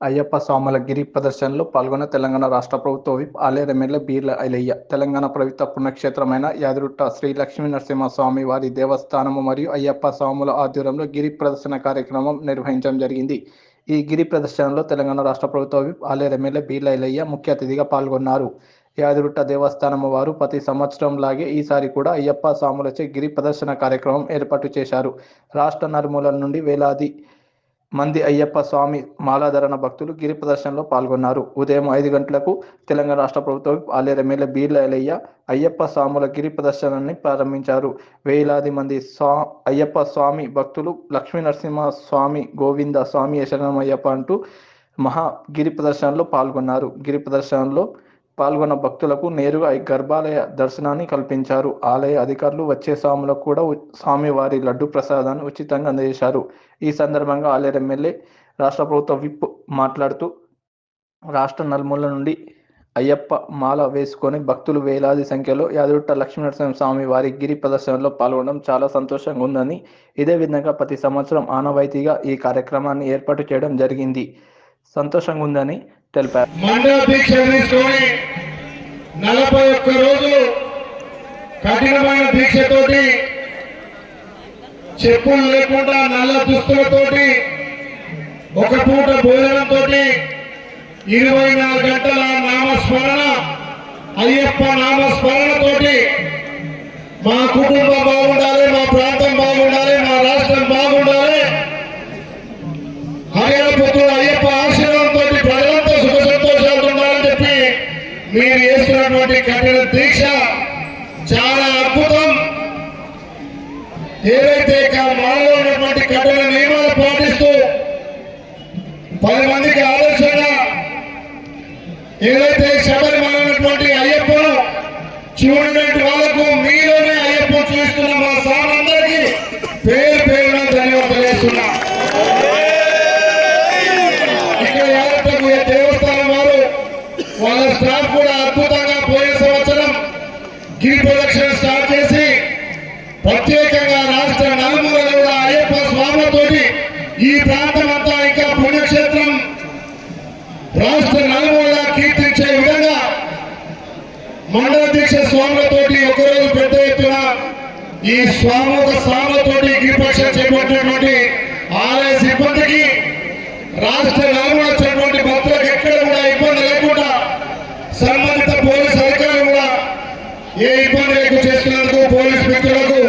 అయ్యప్ప స్వాముల గిరి ప్రదర్శనలో పాల్గొన్న తెలంగాణ రాష్ట్ర ప్రభుత్వ విప్ ఆలయ ఎమ్మెల్యే బీర్ల ఐలయ్య తెలంగాణ ప్రభుత్వ పుణ్యక్షేత్రమైన యాదిరుట్ట శ్రీ లక్ష్మీ నరసింహస్వామి వారి దేవస్థానము మరియు అయ్యప్ప స్వాముల ఆధ్వర్యంలో గిరి ప్రదర్శన కార్యక్రమం నిర్వహించడం జరిగింది. ఈ గిరి ప్రదర్శనలో తెలంగాణ రాష్ట్ర ప్రభుత్వ విప్ ఆలయ ఎమ్మెల్యే బీర్ల ఐలయ్య ముఖ్య అతిథిగా పాల్గొన్నారు. యాదిరుట్ట దేవస్థానము వారు ప్రతి సంవత్సరం లాగే ఈసారి కూడా అయ్యప్ప స్వాములచే గిరి ప్రదర్శన కార్యక్రమం ఏర్పాటు చేశారు. రాష్ట్ర నలుమూలల నుండి వేలాది మంది అయ్యప్ప స్వామి మాలాధరణ భక్తులు గిరి ప్రదర్శనలో పాల్గొన్నారు. ఉదయం ఐదు గంటలకు తెలంగాణ రాష్ట్ర ప్రభుత్వం ఆలేరు ఎమ్మెల్యే బీర్లయ్య అయ్యప్ప స్వాముల గిరి ప్రదర్శనాన్ని ప్రారంభించారు. వేలాది మంది స్వా అయ్యప్ప స్వామి భక్తులు లక్ష్మీ నరసింహ స్వామి గోవింద స్వామి యశనమయ్యప్ప అంటూ మహా గిరి ప్రదర్శనలో పాల్గొన్నారు. గిరి ప్రదర్శనలో పాల్గొన్న భక్తులకు నేరుగా ఈ గర్భాలయ దర్శనాన్ని కల్పించారు. ఆలయ అధికారులు వచ్చే స్వాములకు కూడా స్వామివారి లడ్డు ప్రసాదాన్ని ఉచితంగా అందజేశారు. ఈ సందర్భంగా ఆలయ ఎమ్మెల్యే రాష్ట్ర ప్రభుత్వ విప్ మాట్లాడుతూ రాష్ట్ర నలుమూల నుండి అయ్యప్ప మాల వేసుకొని భక్తులు వేలాది సంఖ్యలో యాదరుట్ట లక్ష్మీనరసింహ స్వామి వారి గిరి ప్రదర్శనలో పాల్గొనడం చాలా సంతోషంగా ఉందని ఇదే విధంగా ప్రతి సంవత్సరం ఆనవాయితీగా ఈ కార్యక్రమాన్ని ఏర్పాటు చేయడం జరిగింది. సంతోషంగా ఉందని తెలిపారు. నలభై ఒక్క రోజులు కఠినమైన దీక్షతోటి చెప్పులు లేకుండా నల్ల దుస్తులతోటి ఒక పూట భోజనంతో ఇరవై నాలుగు గంటల నామస్మరణ అయ్యప్ప నామస్మరణతోటి మా కుటుంబం బాగుండాలి మా ప్రాంతం బాగుండాలి మా రాష్ట్రం బాగుండాలి. హరిహర పుత్రుడు అయ్యప్ప ఆశీర్వాదంతో ప్రజలంతా సుఖ సంతోషాలు ఉండాలని చెప్పి మీరు చేస్తున్నటువంటి కఠిన దీక్ష చాలా అద్భుతం. ఏదైతే మనలో ఉన్నటువంటి కఠిన నియమాలు పాటిస్తూ పది మందికి ఆలోచన ఏదైతే ఘీ ప్రదక్షిణ స్టార్ట్ చేసి ప్రత్యేకంగా రాష్ట్ర నలుమూల కూడా అయ్యప్ప స్వాములతోటి ఈ ప్రాంతం అంతా ఇంకా పుణ్యక్షేత్రం రాష్ట్ర నలుమూల కీర్తించే విధంగా మండల దీక్ష స్వాములతోటి ఒకరోజు పెద్ద ఎత్తున ఈ స్వాముల స్వాములతోటి గిరిపక్ష చేపట్టినటువంటి ఆలయ సిబ్బందికి రాష్ట్ర నలుమూల వచ్చినటువంటి భక్తులకు ఎక్కడ కూడా ఇబ్బంది లేకుండా సంబంధిత ఏ ఇబ్బంది లేకుండా చేస్తున్నందుకు పోలీస్ మిత్రులకు